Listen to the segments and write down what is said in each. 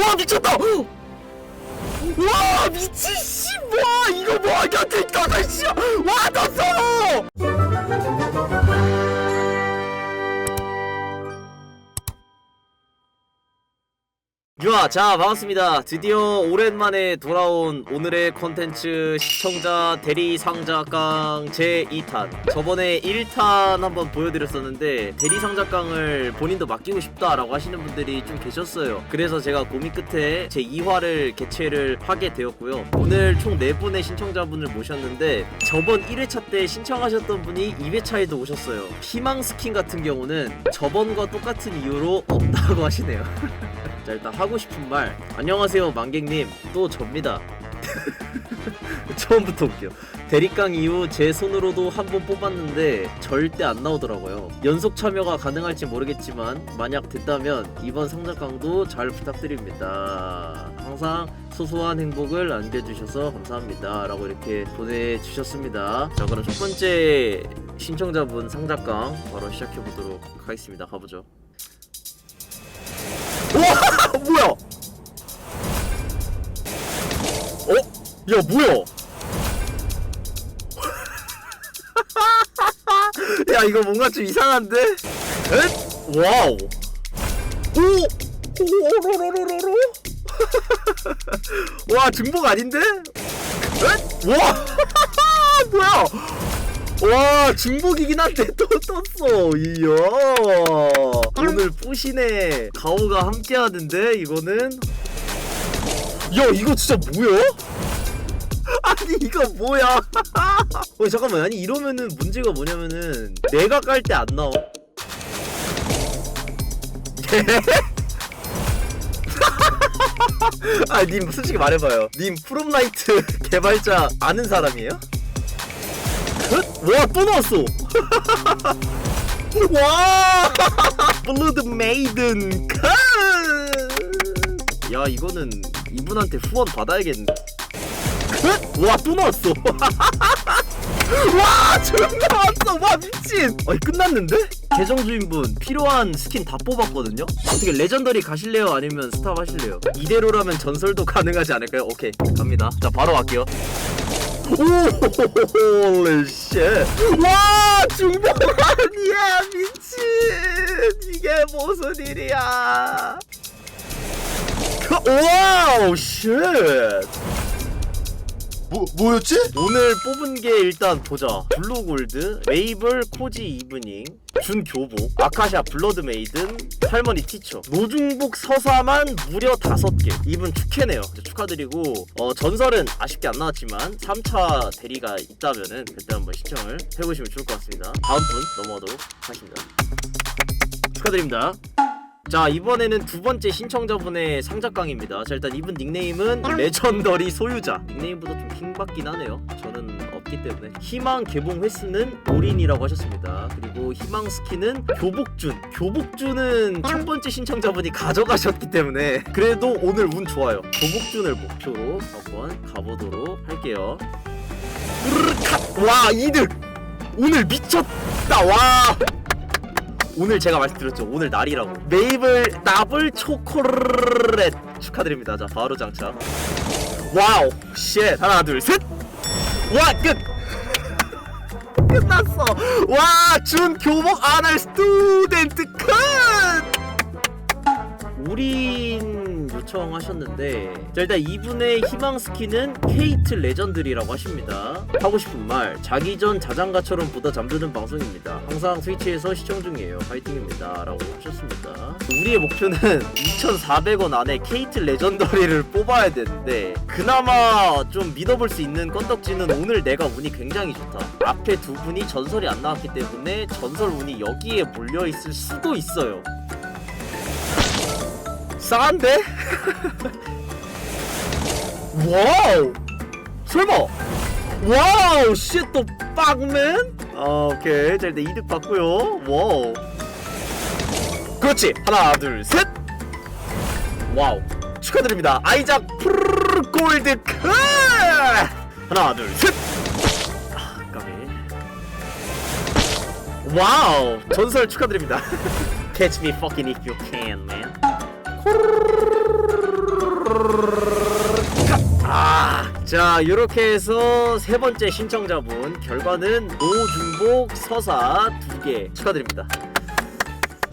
와 미쳤다! 와 미친 씨와 이거 뭐야 있다가 씨와 떴어 유아 자 반갑습니다. 드디어 오랜만에 돌아온 오늘의 컨텐츠 시청자 대리상자깡 제2탄. 저번에 1탄 한번 보여드렸었는데 대리상자깡을 본인도 맡기고 싶다라고 하시는 분들이 좀 계셨어요. 그래서 제가 고민 끝에 제2화를 개최를 하게 되었고요. 오늘 총 4분의 신청자분을 모셨는데 저번 1회차 때 신청하셨던 분이 2회차에도 오셨어요. 희망 스킨 같은 경우는 저번과 똑같은 이유로 없다고 하시네요 자 일단 하고 싶은 말. 안녕하세요 만객님. 또 접니다. 처음부터 웃겨. 대립강 이후 제 손으로도 한 번 뽑았는데 절대 안 나오더라고요. 연속 참여가 가능할지 모르겠지만 만약 됐다면 이번 상자강도 잘 부탁드립니다. 항상 소소한 행복을 안겨주셔서 감사합니다. 라고 이렇게 보내주셨습니다. 자 그럼 첫 번째 신청자분 상자강 바로 시작해보도록 하겠습니다. 가보죠. 와 뭐야? 어? 야 뭐야? 야 이거 뭔가 좀 이상한데? 에? 와우. 오. 오로로로로로. 와 중복 아닌데? 에? 와. 뭐야? 와 중복이긴 한데 또 떴어. 이야. 오늘 뿌신의 가오가 함께 하는데 이거는? 야 이거 진짜 뭐야? 아니 이거 뭐야? 어 잠깐만. 아니 이러면은 문제가 뭐냐면은 내가 깔 때 안 나와. 아님 솔직히 말해봐요. 님 프롬라이트 개발자 아는 사람이에요? 와, 또 나왔어! 와! 블루드 메이든 컷! 야, 이거는 이분한테 후원 받아야겠네. 컷! 와, 또 나왔어! 와, 좀 나왔어! 와, 미친! 아니, 끝났는데? 계정 주인분, 필요한 스킨 다 뽑았거든요? 어떻게 레전더리 가실래요? 아니면 스탑 하실래요? 이대로라면 전설도 가능하지 않을까요? 오케이, 갑니다. 자, 바로 갈게요. 오, 홀리 쉣. 와, 중복 아니야, 미친. 이게 무슨 일이야. 그, 와우, 쉣. 뭐 뭐였지? 오늘 뽑은 게 일단 보자. 블루골드, 메이블, 코지 이브닝, 준교복, 아카샤 블러드 메이든, 할머니 티처, 노중복 서사만 무려 다섯 개. 이분 축해네요. 축하드리고 어, 전설은 아쉽게 안 나왔지만 3차 대리가 있다면은 그때 한번 시청을 해보시면 좋을 것 같습니다. 다음 분 넘어가도록 하겠습니다. 축하드립니다. 자 이번에는 두 번째 신청자분의 상작강입니다. 자 일단 이분 닉네임은 레전더리 소유자. 닉네임보다 좀 킹받긴 하네요. 저는 없기 때문에 희망 개봉 횟수는 올인이라고 하셨습니다. 그리고 희망 스킨은 교복준. 교복준은 첫 번째 신청자분이 가져가셨기 때문에 그래도 오늘 운 좋아요. 교복준을 목표로 한번 가보도록 할게요. 으르르 컷! 와 이득! 오늘 미쳤다 와! 오늘 제가 말씀드렸죠. 오늘 날이라고. 메이블 나블 초콜릿 축하드립니다. 자 바로 장착. 와우. 쉣. 하나 둘 셋 와 끝. 끝났어. 와 준 교복 아날 스튜덴트 컷 우린 요청하셨는데 자 일단 이분의 희망 스킨은 케이트 레전드리라고 하십니다. 하고 싶은 말 자기 전 자장가처럼 보다 잠드는 방송입니다. 항상 스위치에서 시청 중이에요. 파이팅입니다. 라고 하셨습니다. 우리의 목표는 2,400원 안에 케이트 레전더리를 뽑아야 되는데 그나마 좀 믿어볼 수 있는 건덕지는 오늘 내가 운이 굉장히 좋다. 앞에 두 분이 전설이 안 나왔기 때문에 전설 운이 여기에 몰려있을 수도 있어요 싸한데? 와우! 설마! 와우! 쉣또 빡맨? 아 오케이. 자 일단 이득 받고요. 와우. 그렇지. 하나 둘 셋. 와우. 축하드립니다. 아이작 프르르 골드 컷 하나 둘 셋. 아 까비 와우. 전설 축하드립니다. Catch me fucking if you can man 자 이렇게 해서 세 번째 신청자분 결과는 노중복 서사 두 개 축하드립니다.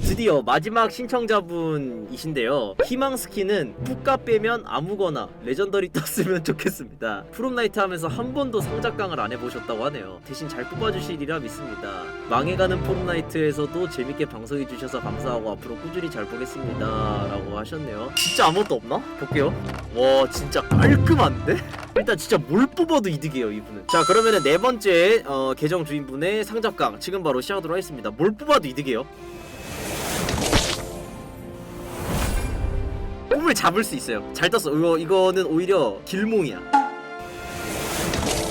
드디어 마지막 신청자분이신데요. 희망 스킨은 푸카 빼면 아무거나 레전더리 떴으면 좋겠습니다. 프롬나이트 하면서 한 번도 상작강을 안 해보셨다고 하네요. 대신 잘 뽑아주시리라 믿습니다. 망해가는 프롬나이트에서도 재밌게 방송해주셔서 감사하고 앞으로 꾸준히 잘 보겠습니다. 라고 하셨네요. 진짜 아무것도 없나? 볼게요. 와 진짜 깔끔한데? 일단 진짜 뭘 뽑아도 이득이에요 이분은. 자 그러면은 네 번째 어, 계정 주인분의 상작강 지금 바로 시작하도록 하겠습니다. 뭘 뽑아도 이득이에요 꿈을 잡을 수 있어요. 잘 떴어. 이거, 이거는 오히려 길몽이야.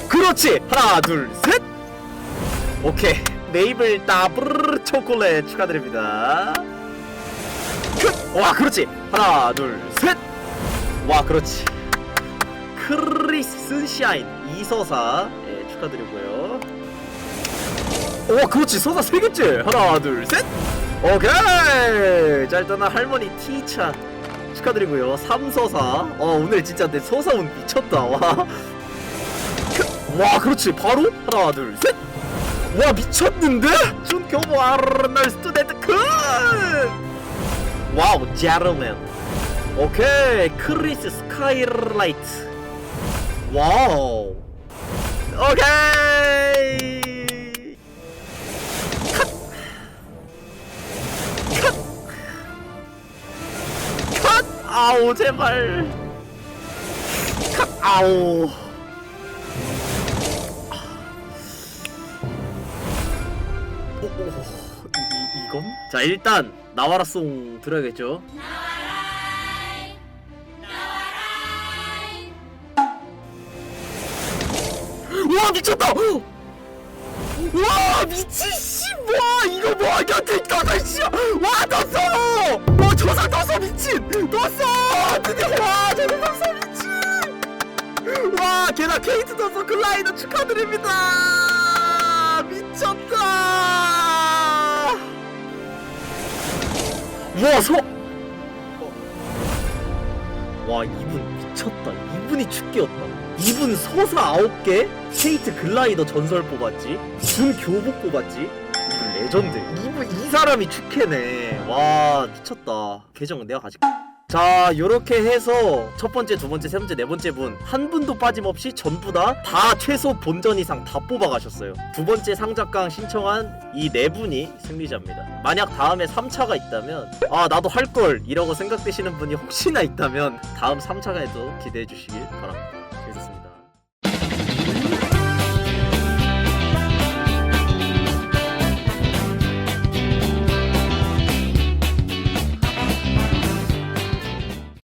그렇지! 하나 둘 셋! 오케이. 메이블 따브르르 초콜릿 축하드립니다. 끝! 와 그렇지! 하나 둘 셋 와 그렇지. 크리스 순샤인 이서사 예, 축하드리고요. 와 그렇지. 서사 세 개째. 하나 둘 셋! 오케이! 자 일단은 할머니 티차 축하드리고요. 삼서사. 어 오늘 진짜 내 서사 운 미쳤다. 와. 크- 와 그렇지. 바로 하나 둘 셋 와 미쳤는데? 준 교보 아르날 스튜덴트 큰! 와우 제르맨 오케이. 크리스 스카이라이트. 와우. 오케이 아우 제발. 컷 아우 오, 오, 이, 이, 이건? 자 일단 나와라송 들어야겠죠? 와 미쳤다! 와 미친 씨와 이거 뭐 곁에 있다가 씨와 떴어! 와 저상 떴 게다가 케이트 떴어 글라이더 축하드립니다! 미쳤다! 와 서! 와 이분 미쳤다. 이분이 축기였다. 이분 서사 9개? 케이트 글라이더 전설 뽑았지? 준 교복 뽑았지? 이분 레전드. 이분 이 사람이 축해네. 와 미쳤다. 계정 내가 가질게 자 요렇게 해서 첫 번째 두 번째 세 번째 네 번째 분 한 분도 빠짐없이 전부 다 다 최소 본전 이상 다 뽑아가셨어요. 두 번째 상작강 신청한 이 네 분이 승리자입니다. 만약 다음에 3차가 있다면 아 나도 할 걸 이라고 생각되시는 분이 혹시나 있다면 다음 3차가에도 기대해 주시길 바랍니다